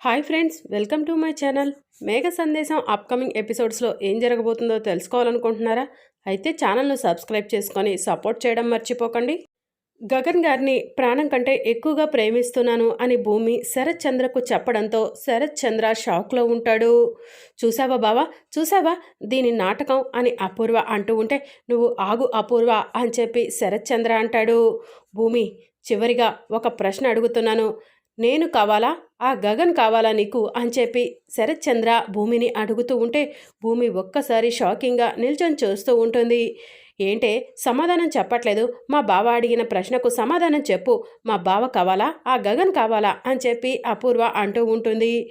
Hi friends welcome to my channel. Megha Sandesam upcoming ఎపిసోడ్స్లో ఏం జరగబోతుందో తెలుసుకోవాలనుకుంటున్నారా? అయితే ఛానల్ను సబ్స్క్రైబ్ చేసుకొని సపోర్ట్ చేయడం మర్చిపోకండి. గగన్ గారిని ప్రాణం కంటే ఎక్కువగా ప్రేమిస్తున్నాను అని భూమి శరత్ చంద్రకు చెప్పడంతో శరత్ చంద్ర షాక్లో ఉంటాడు. చూసావా బావా? చూసావా దీని నాటకం అని అపూర్వ అంటూ ఉంటే నువ్వు ఆగు అపూర్వ అని చెప్పి శరత్ చంద్ర అంటాడు. భూమి చివరిగా ఒక ప్రశ్న అడుగుతున్నాను. నేను కావాలా? ఆ గగన్ కావాలా నీకు? అని చెప్పి శరత్చంద్ర భూమిని అడుగుతూ ఉంటే భూమి ఒక్కసారి షాకింగ్గా నిల్చొని చూస్తూ ఉంటుంది. ఏంటే? సమాధానం చెప్పట్లేదు. మా బావ అడిగిన ప్రశ్నకు సమాధానం చెప్పు. మా బావ కావాలా? ఆ గగన్ కావాలా? అని చెప్పి అపూర్వ అంటూ ఉంటుంది.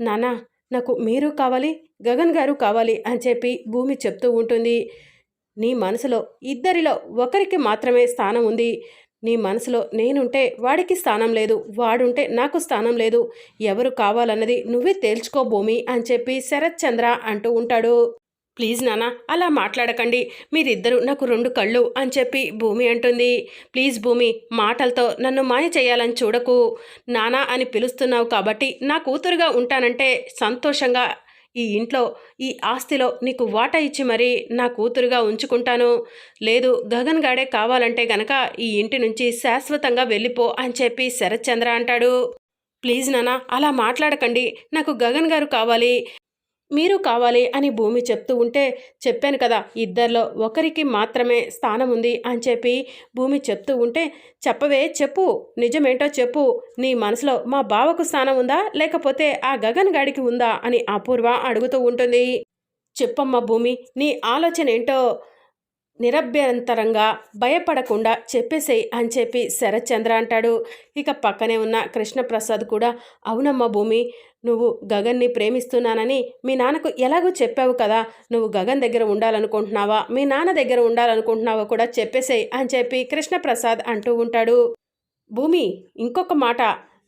నానా నాకు మీరు కావాలి గగన్ గారు కావాలి అని చెప్పి భూమి చెప్తూ ఉంటుంది. నీ మనసులో ఇద్దరిలో ఒకరికి మాత్రమే స్థానం ఉంది. నీ మనసులో నేనుంటే వాడికి స్థానం లేదు వాడుంటే నాకు స్థానం లేదు. ఎవరు కావాలన్నది నువ్వే తేల్చుకో భూమి అని చెప్పి శరత్ చంద్ర అంటూ ఉంటాడు. ప్లీజ్ నాన్న అలా మాట్లాడకండి. మీరిద్దరూ నాకు రెండు కళ్ళు అని చెప్పి భూమి అంటుంది. ప్లీజ్ భూమి మాటలతో నన్ను మాయ చేయాలని చూడకు. నానా అని పిలుస్తున్నావు కాబట్టి నా కూతురుగా ఉంటానంటే సంతోషంగా ఈ ఇంట్లో ఈ ఆస్తిలో నీకు వాటా ఇచ్చి మరీ నా కూతురుగా ఉంచుకుంటాను. లేదు గగన్ గాడే కావాలంటే గనక ఈ ఇంటి నుంచి శాశ్వతంగా వెళ్ళిపో అని చెప్పి శరత్చంద్ర అంటాడు. ప్లీజ్ నాన్న అలా మాట్లాడకండి. నాకు గగన్ గారు కావాలి. మీరు కావాలి అని భూమి చెప్తూ ఉంటే చెప్పాను కదా ఇద్దరిలో ఒకరికి మాత్రమే స్థానం ఉంది అని చెప్పి భూమి చెప్తూ ఉంటే చెప్పవే చెప్పు నిజమేంటో చెప్పు నీ మనసులో మా బావకు స్థానం ఉందా లేకపోతే ఆ గగన్ గాడికి ఉందా అని అపూర్వ అడుగుతూ ఉంటుంది. చెప్పమ్మ భూమి నీ ఆలోచన ఏంటో నిరభ్యంతరంగా భయపడకుండా చెప్పేసేయి అని చెప్పి శరత్చంద్ర అంటాడు. ఇక పక్కనే ఉన్న కృష్ణప్రసాద్ కూడా అవునమ్మ భూమి నువ్వు గగన్ని ప్రేమిస్తున్నానని మీ నాన్నకు ఎలాగో చెప్పావు కదా నువ్వు గగన్ దగ్గర ఉండాలనుకుంటున్నావా మీ నాన్న దగ్గర ఉండాలనుకుంటున్నావా కూడా చెప్పేసేయి అని చెప్పి కృష్ణప్రసాద్ అంటూ ఉంటాడు. భూమి ఇంకొక మాట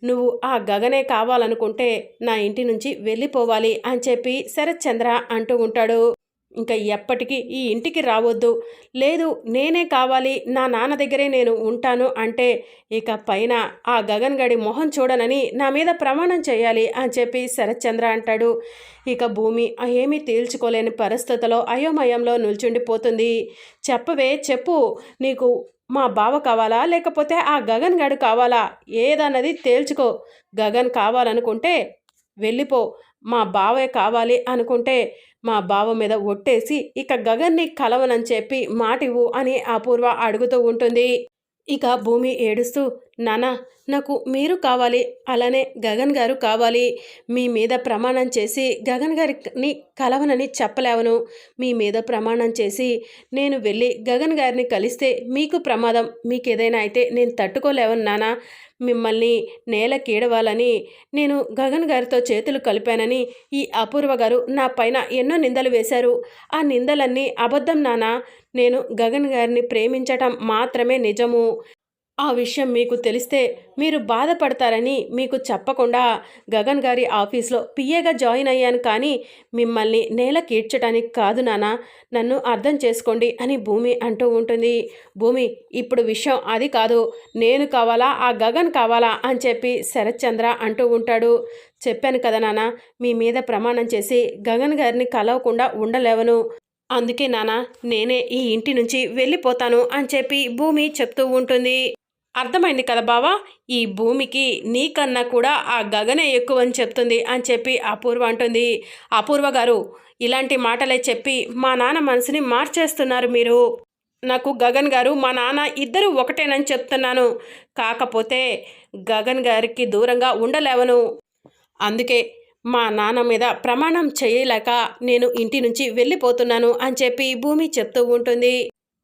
నువ్వు ఆ గగనే కావాలనుకుంటే నా ఇంటి నుంచి వెళ్ళిపోవాలి అని చెప్పి శరత్చంద్ర అంటూ ఉంటాడు. ఇంకా ఎప్పటికీ ఈ ఇంటికి రావద్దు. లేదు నేనే కావాలి నా నాన్న దగ్గరే నేను ఉంటాను అంటే ఇక పైన ఆ గగన్ గడి మొహం చూడనని నా మీద ప్రమాణం చేయాలి అని చెప్పి శరత్చంద్ర అంటాడు. ఇక భూమి ఏమీ తేల్చుకోలేని పరిస్థితిలో అయోమయంలో నిల్చుండిపోతుంది. చెప్పవే చెప్పు నీకు మా బావ కావాలా? లేకపోతే ఆ గగన్ గడు కావాలా? ఏదన్నది తేల్చుకో. గగన్ కావాలనుకుంటే వెళ్ళిపో. మా బావే కావాలి అనుకుంటే మా బావ మీద ఒట్టేసి ఇక గగన్ని కలవనని చెప్పి మాటివు అని అపూర్వ అడుగుతూ ఉంటుంది. ఇక భూమి ఏడుస్తూ నానా నాకు మీరు కావాలి అలానే గగన్ గారు కావాలి. మీ మీద ప్రమాణం చేసి గగన్ గారిని కలవనని చెప్పలేవను. మీ మీద ప్రమాణం చేసి నేను వెళ్ళి గగన్ గారిని కలిస్తే మీకు ప్రమాదం. మీకు ఏదైనా అయితే నేను తట్టుకోలేవను నానా. మిమ్మల్ని నేల కీడవాలని నేను గగన్ గారితో చేతులు కలిపానని ఈ అపూర్వ గారు నా పైన ఎన్నో నిందలు వేశారు. ఆ నిందలన్నీ అబద్ధం నానా. నేను గగన్ గారిని ప్రేమించటం మాత్రమే నిజము. ఆ విషయం మీకు తెలిస్తే మీరు బాధపడతారని మీకు చెప్పకుండా గగన్ గారి ఆఫీస్లో పిఏగా జాయిన్ అయ్యాను కానీ మిమ్మల్ని నేల కీడ్చడానికి కాదు నానా. నన్ను అర్థం చేసుకోండి అని భూమి అంటూ ఉంటుంది. భూమి ఇప్పుడు విషయం అది కాదు. నేను కావాలా? ఆ గగన్ కావాలా? అని చెప్పి శరత్చంద్ర అంటూ ఉంటాడు. చెప్పాను కదా నాన్న మీ మీద ప్రమాణం చేసి గగన్ గారిని కలవకుండా ఉండలేవను. అందుకే నాన్న నేనే ఈ ఇంటి నుంచి వెళ్ళిపోతాను అని చెప్పి భూమి చెప్తూ ఉంటుంది. అర్థమైంది కదా బావా? ఈ భూమికి నీకన్నా కూడా ఆ గగనే ఎక్కువ అని చెప్తుంది అని చెప్పి అపూర్వ అంటుంది. అపూర్వ గారు ఇలాంటి మాటలే చెప్పి మా నాన్న మనసుని మార్చేస్తున్నారు మీరు. నాకు గగన్ గారు మా నాన్న ఇద్దరు ఒకటేనని చెప్తున్నాను. కాకపోతే గగన్ గారికి దూరంగా ఉండలేవను. అందుకే మా నాన్న మీద ప్రమాణం చేయలేక నేను ఇంటి నుంచి వెళ్ళిపోతున్నాను అని చెప్పి భూమి చెప్తూ ఉంటుంది.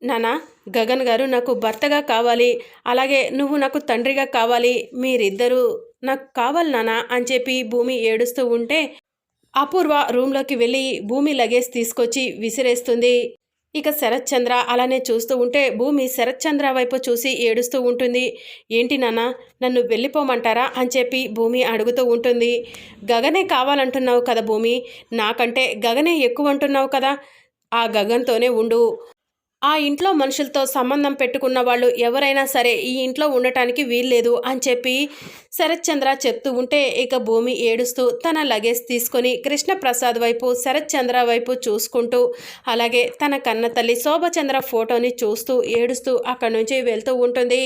నానా గగన్ గారు నాకు భర్తగా కావాలి అలాగే నువ్వు నాకు తండ్రిగా కావాలి మీరిద్దరూ నాకు కావాలి నానా అని చెప్పి భూమి ఏడుస్తూ ఉంటే అపూర్వ రూమ్లోకి వెళ్ళి భూమి లగేజ్ తీసుకొచ్చి విసిరేస్తుంది. ఇక శరత్చంద్ర అలానే చూస్తూ ఉంటే భూమి శరత్చంద్ర వైపు చూసి ఏడుస్తూ ఉంటుంది. ఏంటి నాన్న నన్ను వెళ్ళిపోమంటారా అని చెప్పి భూమి అడుగుతూ ఉంటుంది. గగనే కావాలంటున్నావు కదా భూమి నాకంటే గగనే ఎక్కువ అంటున్నావు కదా ఆ గగన్తోనే ఉండు. ఆ ఇంట్లో మనుషులతో సంబంధం పెట్టుకున్న వాళ్ళు ఎవరైనా సరే ఈ ఇంట్లో ఉండటానికి వీల్లేదు అని చెప్పి శరత్చంద్ర చెప్తూ ఉంటే ఇక భూమి ఏడుస్తూ తన లగేజ్ తీసుకొని కృష్ణప్రసాద్ వైపు శరత్చంద్ర వైపు చూసుకుంటూ అలాగే తన కన్న తల్లి శోభచంద్ర ఫోటోని చూస్తూ ఏడుస్తూ అక్కడి నుంచి వెళ్తూ ఉంటుంది.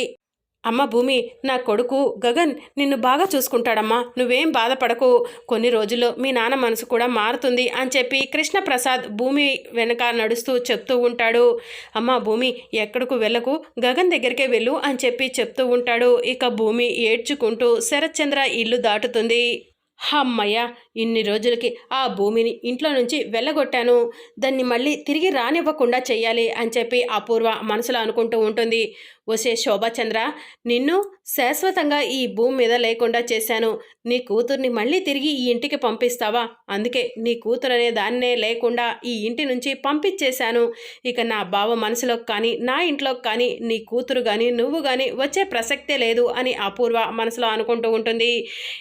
అమ్మ భూమి నా కొడుకు గగన్ నిన్ను బాగా చూసుకుంటాడమ్మా. నువ్వేం బాధపడకు. కొన్ని రోజుల్లో మీ నాన్న మనసు కూడా మారుతుంది అని చెప్పి కృష్ణప్రసాద్ భూమి వెనక నడుస్తూ చెప్తూ ఉంటాడు. అమ్మ భూమి ఎక్కడకు వెళ్ళకు? గగన్ దగ్గరికే వెళ్ళు అని చెప్పి చెప్తూ ఉంటాడు. ఇక భూమి ఏడ్చుకుంటూ శరత్చంద్ర ఇల్లు దాటుతుంది. అమ్మయ్య ఇన్ని రోజులకి ఆ భూమిని ఇంట్లో నుంచి వెళ్ళగొట్టాను. దాన్ని మళ్ళీ తిరిగి రానివ్వకుండా చెయ్యాలి అని చెప్పి అపూర్వ మనసులో అనుకుంటూ ఉంటుంది. వసే శోభాచంద్ర నిన్ను శాశ్వతంగా ఈ భూమి మీద లేకుండా చేశాను. నీ కూతుర్ని మళ్ళీ తిరిగి ఈ ఇంటికి పంపిస్తావా? అందుకే నీ కూతురు అనే దాన్నే లేకుండా ఈ ఇంటి నుంచి పంపించేశాను. ఇక నా బావ మనసులో కానీ నా ఇంట్లో కానీ నీ కూతురు కానీ నువ్వు కానీ వచ్చే ప్రసక్తే లేదు అని అపూర్వ మనసులో అనుకుంటూ ఉంటుంది.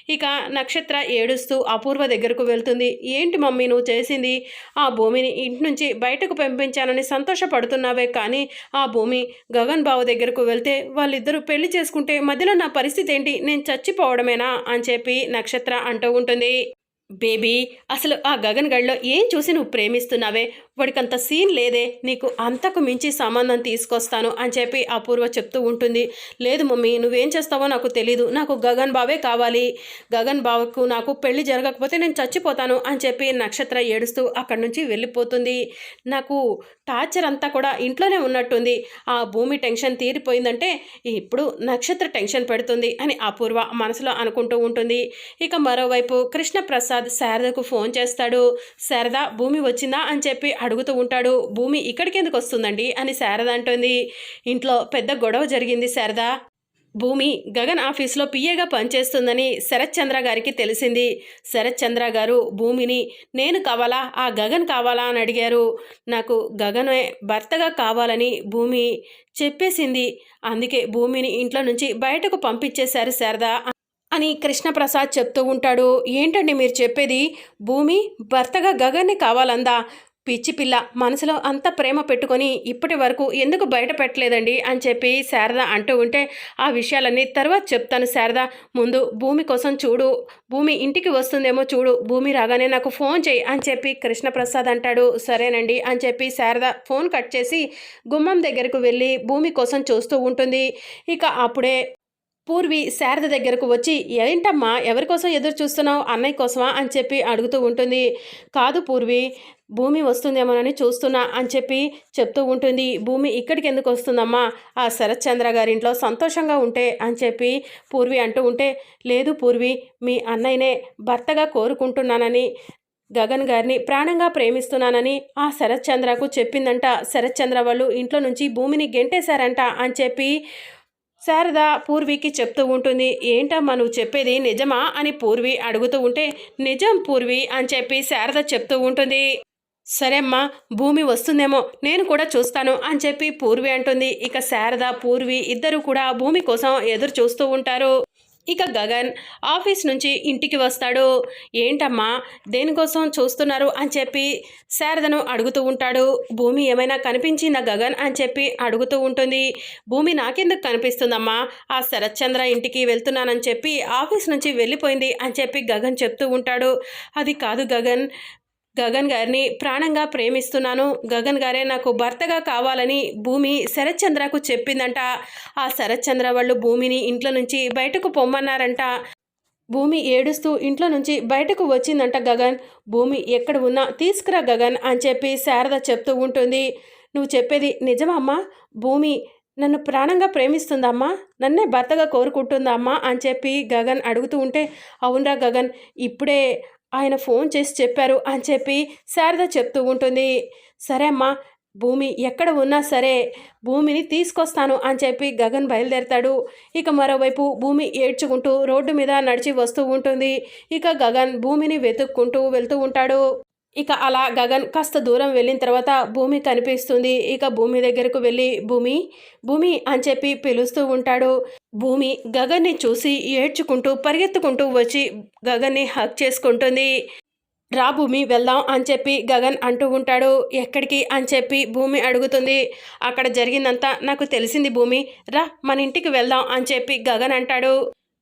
ఇక నక్షత్ర ఏడుస్తూ అపూర్వ దగ్గరకు వెళ్తుంది. ఏంటి మమ్మీ నువ్వు చేసింది? ఆ భూమిని ఇంటి నుంచి బయటకు పంపించానని సంతోషపడుతున్నావే కానీ ఆ భూమి గగన్ బావ దగ్గరకు వెళ్తే వాళ్ళిద్దరూ పెళ్ళి చేసుకుంటే మధ్యలో నా పరిస్థితి ఏంటి? నేను చచ్చిపోవడమేనా? అని చెప్పి నక్షత్ర అంటూ ఉంటుంది. బేబీ అసలు ఆ గగన్ గడిలో ఏం చూసి నువ్వు ప్రేమిస్తున్నావే? వాడికంత సీన్ లేదే. నీకు అంతకు మించి సంబంధం తీసుకొస్తాను అని చెప్పి అపూర్వ చెప్తూ ఉంటుంది. లేదు మమ్మీ నువ్వేం చేస్తావో నాకు తెలీదు. నాకు గగన్ బావే కావాలి. గగన్ బావకు నాకు పెళ్ళి జరగకపోతే నేను చచ్చిపోతాను అని చెప్పి నక్షత్ర ఏడుస్తూ అక్కడి నుంచి వెళ్ళిపోతుంది. నాకు టార్చర్ అంతా కూడా ఇంట్లోనే ఉన్నట్టుంది. ఆ భూమి టెన్షన్ తీరిపోయిందంటే ఇప్పుడు నక్షత్ర టెన్షన్ పెడుతుంది అని అపూర్వ మనసులో అనుకుంటూ ఉంటుంది. ఇక మరోవైపు కృష్ణప్రసాద్ శారదకు ఫోన్ చేస్తాడు. శారద భూమి వచ్చిందా? అని చెప్పి అడుగుతూ ఉంటాడు. భూమి ఇక్కడికి ఎందుకు వస్తుందండి? అని శారద అంటుంది. ఇంట్లో పెద్ద గొడవ జరిగింది శారద. భూమి గగన్ ఆఫీస్లో పిఏగా పనిచేస్తుందని శరత్ చంద్ర గారికి తెలిసింది. శరత్ చంద్ర గారు భూమిని నేను కావాలా? ఆ గగన్ కావాలా? అని అడిగారు. నాకు గగనే భర్తగా కావాలని భూమి చెప్పేసింది. అందుకే భూమిని ఇంట్లో నుంచి బయటకు పంపించేశారు శారద. అని కృష్ణప్రసాద్ చెప్తూ ఉంటాడు. ఏంటండి మీరు చెప్పేది? భూమి భర్తగా గగన్ని కావాలందా? పిచ్చి పిల్ల మనసులో అంత ప్రేమ పెట్టుకొని ఇప్పటి వరకు ఎందుకు బయట పెట్టలేదండి? అని చెప్పి శారద అంటూ ఉంటే ఆ విషయాలన్నీ తర్వాత చెప్తాను శారద. ముందు భూమి కోసం చూడు. భూమి ఇంటికి వస్తుందేమో చూడు. భూమి రాగానే నాకు ఫోన్ చేయి అని చెప్పి కృష్ణప్రసాద్ అంటాడు. సరేనండి అని చెప్పి శారద ఫోన్ కట్ చేసి గుమ్మం దగ్గరకు వెళ్ళి భూమి కోసం చూస్తూ ఉంటుంది. ఇక అప్పుడే పూర్వి శారద దగ్గరకు వచ్చి ఏంటమ్మా ఎవరి కోసం ఎదురు చూస్తున్నావు? అన్నయ్య కోసమా? అని చెప్పి అడుగుతూ ఉంటుంది. కాదు పూర్వి భూమి వస్తుందేమోనని చూస్తున్నా అని చెప్పి చెప్తూ ఉంటుంది. భూమి ఇక్కడికి ఎందుకు వస్తుందమ్మా? ఆ శరత్చంద్ర గారింట్లో సంతోషంగా ఉంటే అని చెప్పి పూర్వి అంటూ ఉంటే లేదు పూర్వి మీ అన్నయ్యనే భర్తగా కోరుకుంటున్నానని గగన్ గారిని ప్రాణంగా ప్రేమిస్తున్నానని ఆ శరత్ చంద్రకు చెప్పిందంట. శరత్చంద్ర వాళ్ళు ఇంట్లో నుంచి భూమిని గెంటేశారంట అని చెప్పి శారద పూర్వికి చెప్తూ ఉంటుంది ఏంటమ్మా నువ్వు చెప్పేది నిజమా? అని పూర్వి అడుగుతూ ఉంటే నిజం పూర్వి అని చెప్పి శారద చెప్తూ ఉంటుంది. సరే అమ్మా భూమి వస్తుందేమో నేను కూడా చూస్తాను అని చెప్పి పూర్వి అంటుంది. ఇక శారద పూర్వి ఇద్దరు కూడా భూమి కోసం ఎదురు చూస్తూ ఉంటారు. ఇక గగన్ ఆఫీస్ నుంచి ఇంటికి వస్తాడు. ఏంటమ్మా దేనికోసం చూస్తున్నారు అని చెప్పి శారదను అడుగుతూ ఉంటాడు. భూమి ఏమైనా కనిపించిందా గగన్ అని చెప్పి అడుగుతూ ఉంటుంది. భూమి నాకెందుకు కనిపిస్తుందమ్మా? ఆ శరత్చంద్ర ఇంటికి వెళ్తున్నానని చెప్పి ఆఫీస్ నుంచి వెళ్ళిపోయింది అని చెప్పి గగన్ చెప్తూ ఉంటాడు. అది కాదు గగన్ గగన్ గారిని ప్రాణంగా ప్రేమిస్తున్నాను. గగన్ గారే నాకు భర్తగా కావాలని భూమి శరత్చంద్రకు చెప్పిందంట. ఆ శరత్చంద్ర వాళ్ళు భూమిని ఇంట్లో నుంచి బయటకు పొమ్మన్నారంట. భూమి ఏడుస్తూ ఇంట్లో నుంచి బయటకు వచ్చిందంట గగన్. భూమి ఎక్కడ ఉన్నా తీసుకురా గగన్ అని చెప్పి శారద చెప్తూ ఉంటుంది. నువ్వు చెప్పేది నిజమమ్మా భూమి నన్ను ప్రాణంగా ప్రేమిస్తుందమ్మా? నన్నే భర్తగా కోరుకుంటుందమ్మా అని చెప్పి గగన్ అడుగుతూ ఉంటే అవునరా గగన్ ఇప్పుడే ఆయన ఫోన్ చేసి చెప్పారు అని చెప్పి శారద చెప్తూ ఉంటుంది. సరే అమ్మా భూమి ఎక్కడ ఉన్నా సరే భూమిని తీసుకొస్తాను అని చెప్పి గగన్ బయలుదేరతాడు. ఇక మరోవైపు భూమి ఏడ్చుకుంటూ రోడ్డు మీద నడిచి వస్తూ ఉంటుంది. ఇక గగన్ భూమిని వెతుక్కుంటూ వెళ్తూ ఉంటాడు. ఇక అలా గగన్ కాస్త దూరం వెళ్ళిన తర్వాత భూమి కనిపిస్తుంది. ఇక భూమి దగ్గరకు వెళ్ళి భూమి భూమి అని చెప్పి పిలుస్తూ ఉంటాడు. భూమి గగన్ని చూసి ఏడ్చుకుంటూ పరిగెత్తుకుంటూ వచ్చి గగన్ని హక్ చేసుకుంటుంది. రా భూమి వెళ్దాం అని చెప్పి గగన్ అంటూ ఉంటాడు. ఎక్కడికి? అని చెప్పి భూమి అడుగుతుంది. అక్కడ జరిగిందంతా నాకు తెలిసింది భూమి. రా మన ఇంటికి వెళ్దాం అని చెప్పి గగన్ అంటాడు.